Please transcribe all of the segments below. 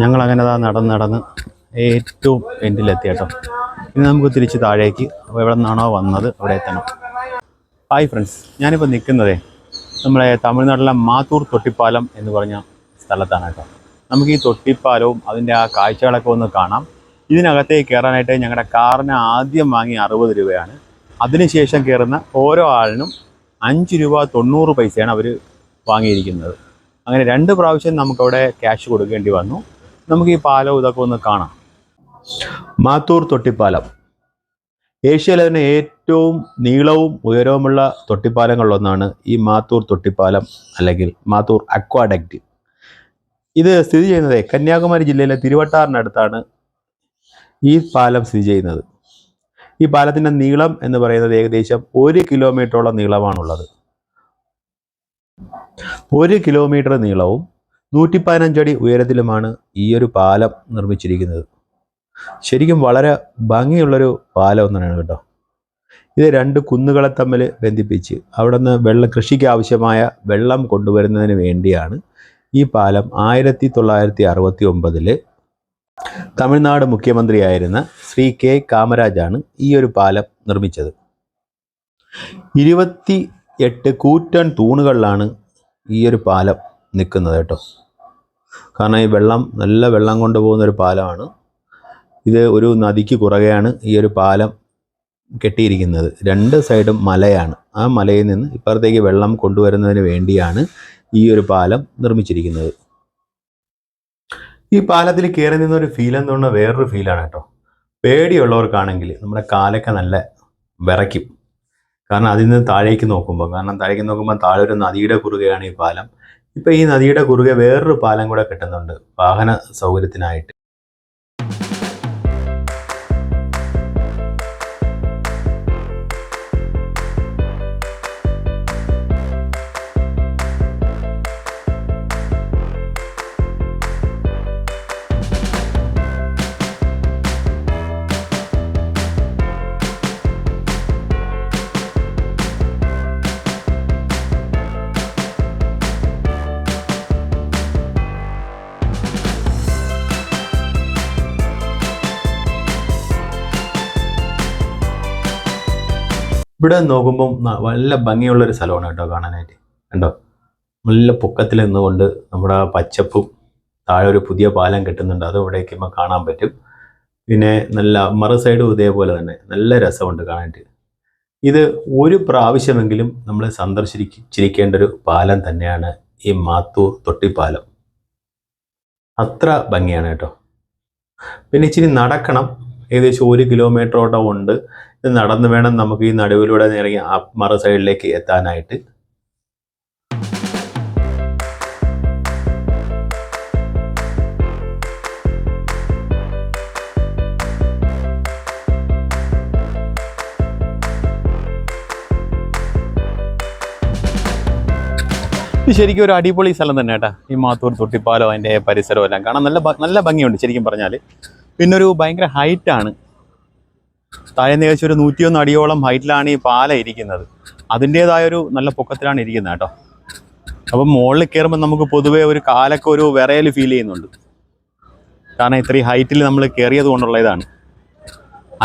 ഞങ്ങൾ അങ്ങനെ അതാ നടന്ന് നടന്ന് ഏറ്റവും എൻഡിലെത്തി കേട്ടോ. ഇനി നമുക്ക് തിരിച്ച് താഴേക്ക് എവിടെ നിന്നാണോ വന്നത് അവിടെ എത്തണം. ഹായ് ഫ്രണ്ട്സ് ഞാനിപ്പോൾ നിൽക്കുന്നതേ നമ്മളെ തമിഴ്നാട്ടിലെ മാത്തൂർ തൊട്ടിപ്പാലം എന്ന് പറഞ്ഞ സ്ഥലത്താണ് കേട്ടോ. നമുക്ക് ഈ തൊട്ടിപ്പാലവും അതിന്റെ ആ കാഴ്ചകളൊക്കെ ഒന്ന് കാണാം. ഇതിനകത്തേക്ക് കയറാനായിട്ട് ഞങ്ങളുടെ കാറിന് ആദ്യം വാങ്ങി അറുപത് രൂപയാണ്. അതിനുശേഷം കയറുന്ന ഓരോ ആളിനും അഞ്ച് രൂപ തൊണ്ണൂറ് പൈസയാണ് അവർ വാങ്ങിയിരിക്കുന്നത്. അങ്ങനെ രണ്ട് പ്രാവശ്യം നമുക്കവിടെ ക്യാഷ് കൊടുക്കേണ്ടി വന്നു. നമുക്ക് ഈ പാലം ഇതൊക്കെ ഒന്ന് കാണാം. മാത്തൂർ തൊട്ടിപ്പാലം. ഏഷ്യയിലെ തന്നെ ഏറ്റവും നീളവും ഉയരവുമുള്ള തൊട്ടിപ്പാലങ്ങളിലൊന്നാണ് ഈ മാത്തൂർ തൊട്ടിപ്പാലം അല്ലെങ്കിൽ മാത്തൂർ അക്വാഡക്റ്റ് ഇത് സ്ഥിതി ചെയ്യുന്നത് കന്യാകുമാരി ജില്ലയിലെ തിരുവട്ടാറിനടുത്താണ് ഈ പാലം സ്ഥിതി ചെയ്യുന്നത്. ഈ പാലത്തിന്റെ നീളം എന്ന് പറയുന്നത് ഏകദേശം ഒരു കിലോമീറ്ററോളം നീളമാണുള്ളത്. ഒരു കിലോമീറ്റർ നീളവും നൂറ്റി പതിനഞ്ചടി ഉയരത്തിലുമാണ് ഈ ഒരു പാലം നിർമ്മിച്ചിരിക്കുന്നത്. ശരിക്കും വളരെ ഭംഗിയുള്ളൊരു പാലം ഒന്നാണ് കേട്ടോ. ഇത് രണ്ട് കുന്നുകളെ തമ്മിൽ ബന്ധിപ്പിച്ച് അവിടെ നിന്ന് വെള്ളം കൃഷിക്ക് ആവശ്യമായ വെള്ളം കൊണ്ടുവരുന്നതിന് വേണ്ടിയാണ് ഈ പാലം ആയിരത്തി തൊള്ളായിരത്തി അറുപത്തി ഒമ്പതിൽ തമിഴ്നാട് മുഖ്യമന്ത്രിയായിരുന്ന ശ്രീ കെ കാമരാജാണ് ഈ ഒരു പാലം നിർമ്മിച്ചത്. ഇരുപത്തി എട്ട് കൂറ്റൻ തൂണുകളിലാണ് ഈ ഒരു പാലം നിൽക്കുന്നത് കേട്ടോ. കാരണം ഈ വെള്ളം നല്ല വെള്ളം കൊണ്ടുപോകുന്ന ഒരു പാലമാണ്. ഇത് ഒരു നദിക്ക് കുറുകെയാണ് ഈ ഒരു പാലം കെട്ടിയിരിക്കുന്നത്. രണ്ട് സൈഡും മലയാണ്. ആ മലയിൽ നിന്ന് ഇപ്പുറത്തേക്ക് വെള്ളം കൊണ്ടുവരുന്നതിന് വേണ്ടിയാണ് ഈ ഒരു പാലം നിർമ്മിച്ചിരിക്കുന്നത്. ഈ പാലത്തിൽ കയറി നിന്നൊരു ഫീൽ എന്ന് പറഞ്ഞാൽ വേറൊരു ഫീലാണ് കേട്ടോ. പേടിയുള്ളവർക്കാണെങ്കിൽ നമ്മുടെ കാലൊക്കെ നല്ല വിറയ്ക്കും. കാരണം അതിൽ നിന്ന് താഴേക്ക് നോക്കുമ്പോൾ കാരണം താഴേക്ക് നോക്കുമ്പോൾ താഴെ ഒരു നദിയുടെ കുറുകെയാണ് ഈ പാലം. ഇപ്പം ഈ നദിയുടെ കുറുകെ വേറൊരു പാലം കൂടെ കിട്ടുന്നുണ്ട്. വാഹന സൗകര്യത്തിനായിട്ട്. ഇവിടെ നോക്കുമ്പം നല്ല ഭംഗിയുള്ള ഒരു സ്ഥലമാണ് കേട്ടോ കാണാനായിട്ട്. കണ്ടോ? നല്ല പൊക്കത്തിൽ നിന്നുകൊണ്ട് നമ്മുടെ ആ പച്ചപ്പും താഴെ ഒരു പുതിയ പാലം കെട്ടുന്നുണ്ട്. അത് ഇവിടെ നിൽക്കുമ്പോൾ കാണാൻ പറ്റും. പിന്നെ നല്ല മറു സൈഡും ഇതേപോലെ തന്നെ. നല്ല രസമുണ്ട് കാണാനായിട്ട്. ഇത് ഒരു പ്രാവശ്യമെങ്കിലും നമ്മൾ സന്ദർശിച്ചിരിക്കേണ്ട ഒരു പാലം തന്നെയാണ് ഈ മാത്തൂർ തൊട്ടിപ്പാലം. അത്ര ഭംഗിയാണ് കേട്ടോ. പിന്നെ ഇച്ചിരി നടക്കണം. ഏകദേശം ഒരു കിലോമീറ്ററോട്ടം ഉണ്ട്. ഇത് നടന്ന് വേണം നമുക്ക് ഈ നടുവിലൂടെ ഇറങ്ങി മറു സൈഡിലേക്ക് എത്താനായിട്ട്. ഇത് ശരിക്കും ഒരു അടിപൊളി സ്ഥലം തന്നെ കേട്ടാ ഈ മാത്തൂർ തൊട്ടിപ്പാലം അതിന്റെ പരിസരവും എല്ലാം കാണാൻ നല്ല നല്ല ഭംഗിയുണ്ട് ശരിക്കും പറഞ്ഞാൽ പിന്നെ ഒരു ഭയങ്കര ഹൈറ്റാണ് താഴെ ഏകദേശം ഒരു നൂറ്റിയൊന്ന് അടിയോളം ഹൈറ്റിലാണ് ഈ പാല ഇരിക്കുന്നത്. അതിന്റേതായ ഒരു നല്ല പൊക്കത്തിലാണ് ഇരിക്കുന്നത് കേട്ടോ. അപ്പം മുകളിൽ കയറുമ്പോൾ നമുക്ക് പൊതുവേ ഒരു കാലൊക്കെ ഒരു വിറയൽ ഫീൽ ചെയ്യുന്നുണ്ട്. കാരണം ഇത്രയും ഹൈറ്റിൽ നമ്മൾ കയറിയത് കൊണ്ടുള്ള ഇതാണ്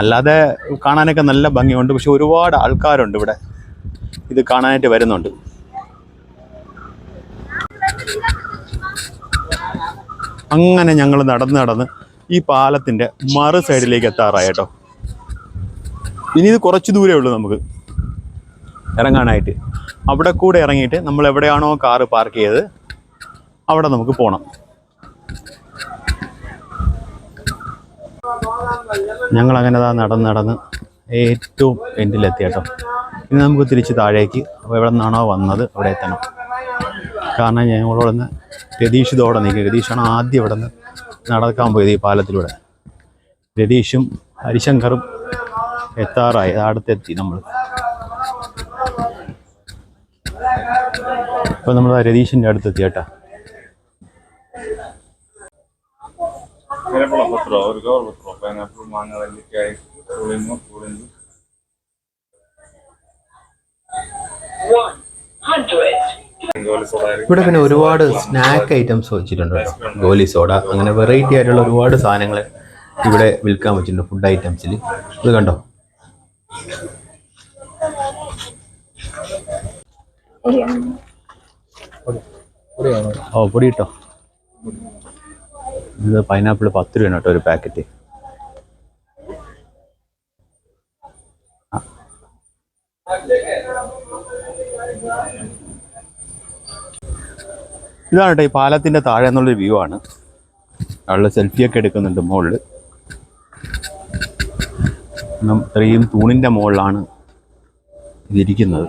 അല്ലാതെ കാണാനൊക്കെ നല്ല ഭംഗിയുണ്ട്. പക്ഷെ ഒരുപാട് ആൾക്കാരുണ്ട് ഇവിടെ. ഇത് കാണാനായിട്ട് വരുന്നുണ്ട്. അങ്ങനെ ഞങ്ങൾ നടന്ന് നടന്ന് ഈ പാലത്തിന്റെ മറു സൈഡിലേക്ക് എത്താറായി കേട്ടോ. ഇനി ഇത് കുറച്ച് ദൂരമേ ഉള്ളൂ നമുക്ക്. ഇറങ്ങാനായിട്ട്. അവിടെ കൂടെ ഇറങ്ങിയിട്ട് നമ്മൾ എവിടെയാണോ കാറ് പാർക്ക് ചെയ്തത് അവിടെ നമുക്ക് പോകണം ഞങ്ങൾ അങ്ങനെ അതാ നടന്ന് നടന്ന് ഏറ്റവും എൻഡിലെത്തി കേട്ടോ. ഇനി നമുക്ക് തിരിച്ച് താഴേക്ക് അപ്പോൾ എവിടെ നിന്നാണോ വന്നത് അവിടെ എത്തണം. കാരണം ഞങ്ങളോടൊന്ന് രതീഷ് ഇതോടെ നിൽക്കും രതീഷാണ് ആദ്യം ഇവിടെ നിന്ന് നടക്കാൻ പോയത് ഈ പാലത്തിലൂടെ. രതീഷും ഹരിശങ്കറും എത്താറായി. അടുത്തെത്തി നമ്മൾ ഇപ്പം നമ്മൾ രതീഷിന്റെ അടുത്തെത്തി കേട്ടാ. hundred. ഇവിടെ പിന്നെ ഒരുപാട് സ്നാക്ക് ഐറ്റംസ് വെച്ചിട്ടുണ്ട് കേട്ടോ. ഗോലി സോഡ അങ്ങനെ വെറൈറ്റി ആയിട്ടുള്ള ഒരുപാട് സാധനങ്ങൾ ഇവിടെ വിൽക്കാൻ വെച്ചിട്ടുണ്ട് ഫുഡ് ഐറ്റംസിൽ ഇത് കണ്ടോ? ഓ പൊടി കിട്ടോ ഇത് പൈനാപ്പിൾ പത്ത് രൂപയാണ് കേട്ടോ ഒരു പാക്കറ്റ് ഇതാണ് കേട്ടോ ഈ പാലത്തിന്റെ താഴെ എന്നുള്ളൊരു വ്യൂ ആണ്. അയാളുടെ സെൽഫിയൊക്കെ എടുക്കുന്നുണ്ട് മുകളിൽ ഇത്രയും തൂണിന്റെ മുകളിലാണ് ഇതിരിക്കുന്നത്.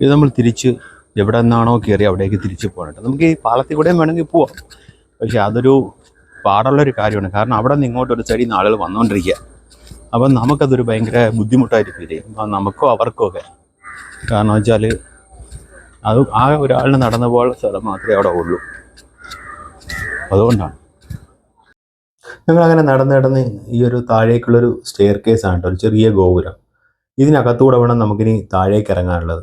ഇത് നമ്മൾ തിരിച്ച് എവിടെ നിന്നാണോ കയറി അവിടേക്ക് തിരിച്ച് പോകണം നമുക്ക് ഈ പാലത്തിൽ കൂടെയും വേണമെങ്കിൽ പോവാം. പക്ഷെ അതൊരു പാടുള്ളൊരു കാര്യമാണ്. കാരണം അവിടെ നിന്ന് ഇങ്ങോട്ടൊരു സൈഡിൽ നിന്ന് ആളുകൾ വന്നുകൊണ്ടിരിക്കുക. അപ്പം നമുക്കതൊരു ഭയങ്കര ബുദ്ധിമുട്ടായിട്ട് ഫീൽ ചെയ്യും നമുക്കോ അവർക്കോ ഒക്കെ. കാരണം വെച്ചാൽ അത് ആ ഒരാളിന് നടന്നു പോകാനുള്ള സ്ഥലം മാത്രമേ അവിടെ ഉള്ളൂ. അതുകൊണ്ടാണ്. ഞങ്ങളങ്ങനെ നടന്ന് നടന്ന് ഈ ഒരു താഴേക്കുള്ളൊരു സ്റ്റെയർ കേസ് ആണ് കേട്ടോ ഒരു ചെറിയ ഗോപുരം. ഇതിനകത്തൂടെ വേണം നമുക്കിനി താഴേക്ക് ഇറങ്ങാനുള്ളത്.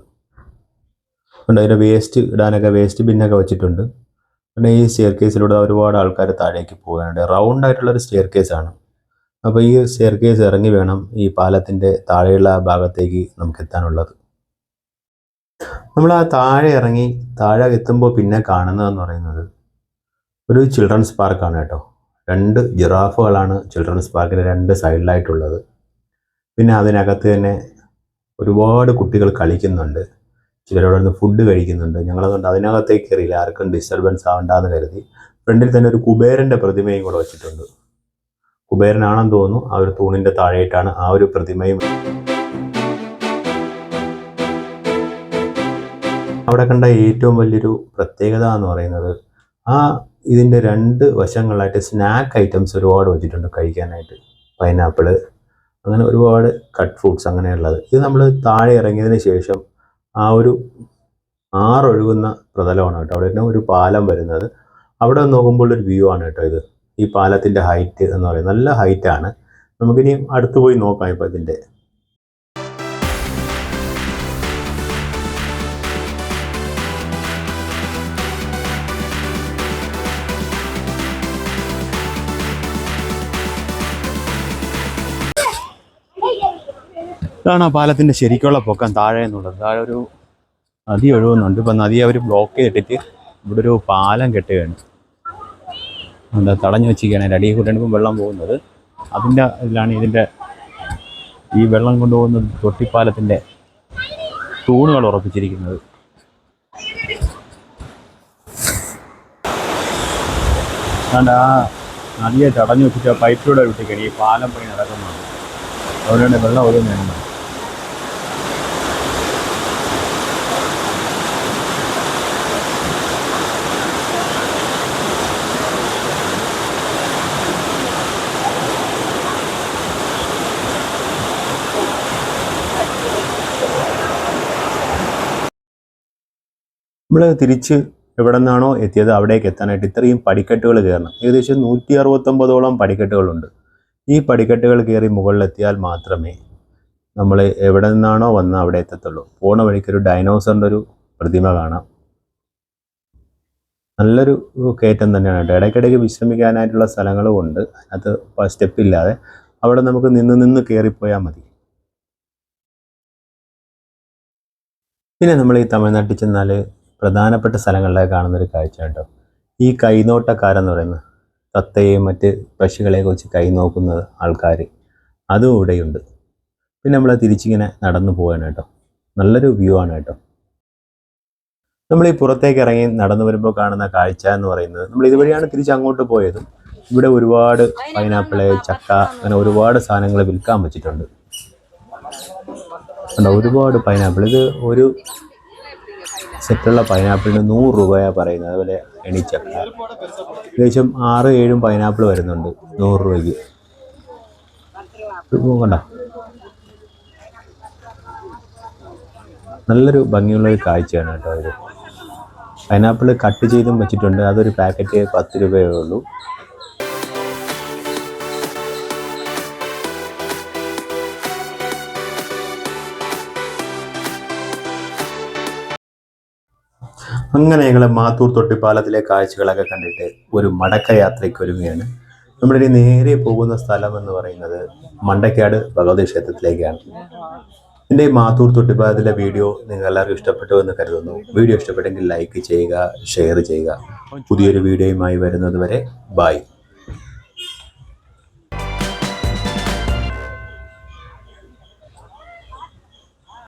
അതുകൊണ്ട് അതിന്റെ വേസ്റ്റ് ഇടാനൊക്കെ വേസ്റ്റ് ബിന്നൊക്കെ വെച്ചിട്ടുണ്ട്. പിന്നെ ഈ സ്റ്റെയർ കേസിലൂടെ ഒരുപാട് ആൾക്കാർ താഴേക്ക് പോകാനുണ്ട്. റൗണ്ട് ആയിട്ടുള്ളൊരു സ്റ്റെയർ കേസാണ് അപ്പോൾ ഈ സ്റ്റെയർ കേസ് ഇറങ്ങി വേണം ഈ പാലത്തിന്റെ താഴെയുള്ള ഭാഗത്തേക്ക് നമുക്ക് എത്താനുള്ളത്. നമ്മൾ ആ താഴെ ഇറങ്ങി താഴെ എത്തുമ്പോൾ പിന്നെ കാണുന്നതെന്ന് പറയുന്നത് ഒരു ചിൽഡ്രൻസ് പാർക്കാണ് കേട്ടോ. രണ്ട് ജിറാഫുകളാണ് ചിൽഡ്രൻസ് പാർക്കിന്റെ രണ്ട് സൈഡിലായിട്ടുള്ളത് പിന്നെ അതിനകത്ത് തന്നെ ഒരുപാട് കുട്ടികൾ കളിക്കുന്നുണ്ട്. ചിലരോട് നിന്ന് ഫുഡ് കഴിക്കുന്നുണ്ട്. ഞങ്ങളതുകൊണ്ട് അതിനകത്തേക്ക് കയറിയില്ല. ആർക്കും ഡിസ്റ്റർബൻസ് ആവണ്ടെന്ന് കരുതി. ഫ്രണ്ടിൽ തന്നെ ഒരു കുബേരന്റെ പ്രതിമയും കൂടെ വെച്ചിട്ടുണ്ട്. കുബേരനാണെന്ന് തോന്നുന്നു. ആ ഒരു തൂണിന്റെ താഴെയായിട്ടാണ് ആ ഒരു പ്രതിമയും. അവിടെ കണ്ട ഏറ്റവും വലിയൊരു പ്രത്യേകത എന്ന് പറയുന്നത് ആ ഇതിന്റെ രണ്ട് വശങ്ങളിലായിട്ട് സ്നാക്ക് ഐറ്റംസ് ഒരുപാട് വെച്ചിട്ടുണ്ട് കഴിക്കാനായിട്ട്. പൈനാപ്പിൾ അങ്ങനെ ഒരുപാട് കട്ട് ഫ്രൂട്ട്സ് അങ്ങനെയുള്ളത്. ഇത് നമ്മൾ താഴെ ഇറങ്ങിയതിന് ശേഷം ആ ഒരു ആറൊഴുകുന്ന പ്രതലമാണ് കേട്ടോ. അവിടെ ഒരു പാലം വരുന്നത്. അവിടെ നോക്കുമ്പോൾ ഒരു വ്യൂ ആണ് കേട്ടോ ഇത്. ഈ പാലത്തിന്റെ ഹൈറ്റ് എന്ന് പറയുന്നത് നല്ല ഹൈറ്റാണ് നമുക്കിനി അടുത്ത് പോയി നോക്കാം ഇപ്പോൾ ഇതിന്റെ ഇതാണ് ആ പാലത്തിന്റെ ശരിക്കുള്ള പൊക്കം താഴെ എന്നുള്ളത്. താഴെ ഒരു നദി ഒഴുകുന്നുണ്ട്. ഇപ്പം നദി അവർ ബ്ലോക്ക് ചെയ്തിട്ട് ഇവിടെ ഒരു പാലം കെട്ടുകയാണ്. എന്താ തടഞ്ഞു വെച്ചിരിക്കുകയാണ്. അതിന്റെ അടിയിൽ കൂട്ടുമ്പോൾ വെള്ളം പോകുന്നത്. അതിന്റെ ഇതിലാണ് ഇതിന്റെ ഈ വെള്ളം കൊണ്ടുപോകുന്ന തൊട്ടിപ്പാലത്തിന്റെ തൂണുകൾ ഉറപ്പിച്ചിരിക്കുന്നത്. അതുകൊണ്ട് ആ നദിയെ തടഞ്ഞു വെച്ചിട്ട് ആ പൈപ്പിലൂടെ വിട്ടിരിക്കുകയാണ് ഈ പാലം പണി നടക്കുന്നതാണ് അതുകൊണ്ടാണ് വെള്ളം ഒഴുകുന്നത്. നമ്മൾ തിരിച്ച് എവിടെ നിന്നാണോ എത്തിയത് അവിടേക്ക് എത്താനായിട്ട് ഇത്രയും പടിക്കെട്ടുകൾ കയറണം. ഏകദേശം നൂറ്റി അറുപത്തൊമ്പതോളം പടിക്കെട്ടുകളുണ്ട്. ഈ പടിക്കെട്ടുകൾ കയറി മുകളിലെത്തിയാൽ മാത്രമേ നമ്മൾ എവിടെ നിന്നാണോ വന്ന് അവിടെ എത്തത്തുള്ളൂ. പോണ വഴിക്ക് ഒരു ഡൈനോസറിന്റെ ഒരു പ്രതിമ കാണാം. നല്ലൊരു കയറ്റം തന്നെയാണ് കേട്ടോ. ഇടയ്ക്കിടയ്ക്ക് വിശ്രമിക്കാനായിട്ടുള്ള സ്ഥലങ്ങളും ഉണ്ട്. അതിനകത്ത് സ്റ്റെപ്പില്ലാതെ അവിടെ നമുക്ക് നിന്ന് നിന്ന് കയറിപ്പോയാൽ മതി. പിന്നെ നമ്മൾ ഈ തമിഴ്നാട്ടിൽ ചെന്നാൽ പ്രധാനപ്പെട്ട സ്ഥലങ്ങളിലൊക്കെ കാണുന്നൊരു കാഴ്ച കേട്ടോ ഈ കൈനോട്ടക്കാരെന്ന് പറയുന്നത് തത്തയെയും മറ്റ് പക്ഷികളെ വെച്ച് കൈ നോക്കുന്ന ആൾക്കാർ അതും ഇവിടെയുണ്ട്. പിന്നെ നമ്മൾ തിരിച്ചിങ്ങനെ നടന്നു പോവാണ് കേട്ടോ നല്ലൊരു വ്യൂ ആണ് കേട്ടോ നമ്മൾ ഈ പുറത്തേക്ക് ഇറങ്ങി നടന്നു വരുമ്പോൾ കാണുന്ന കാഴ്ച എന്ന് പറയുന്നത് നമ്മൾ ഇതുവഴിയാണ് തിരിച്ച് അങ്ങോട്ട് പോയത് ഇവിടെ ഒരുപാട് പൈനാപ്പിൾ ചക്ക അങ്ങനെ ഒരുപാട് സാധനങ്ങൾ വിൽക്കാൻ വെച്ചിട്ടുണ്ട്. ഒരുപാട് പൈനാപ്പിൾ ഇത് ഒരു സെറ്റുള്ള പൈനാപ്പിളിന് നൂറ് രൂപയാണ് പറയുന്നത്. അതുപോലെ എണീച്ച ഏകദേശം ആറ് ഏഴും പൈനാപ്പിൾ വരുന്നുണ്ട് നൂറ് രൂപയ്ക്ക്. കണ്ട? നല്ലൊരു ഭംഗിയുള്ള ഒരു കാഴ്ചയാണ് കേട്ടോ ഇത്. പൈനാപ്പിൾ കട്ട് ചെയ്തും വെച്ചിട്ടുണ്ട്. അതൊരു പാക്കറ്റ് പത്ത് രൂപയേ ഉള്ളൂ. അങ്ങനെ ഞങ്ങൾ മാത്തൂർ തൊട്ടിപ്പാലത്തിലെ കാഴ്ചകളൊക്കെ കണ്ടിട്ട് ഒരു മടക്കയാത്രയ്ക്ക് ഒരുങ്ങുകയാണ് നമ്മളിനി നേരെ പോകുന്ന സ്ഥലം എന്ന് പറയുന്നത് മണ്ടക്കാട് ഭഗവതി ക്ഷേത്രത്തിലേക്കാണ്. എന്റെ മാത്തൂർ തൊട്ടിപ്പാലത്തിലെ വീഡിയോ നിങ്ങൾ എല്ലാവർക്കും ഇഷ്ടപ്പെട്ടു എന്ന് കരുതുന്നു. വീഡിയോ ഇഷ്ടപ്പെട്ടെങ്കിൽ ലൈക്ക് ചെയ്യുക ഷെയർ ചെയ്യുക. പുതിയൊരു വീഡിയോയുമായി വരുന്നത് വരെ ബൈ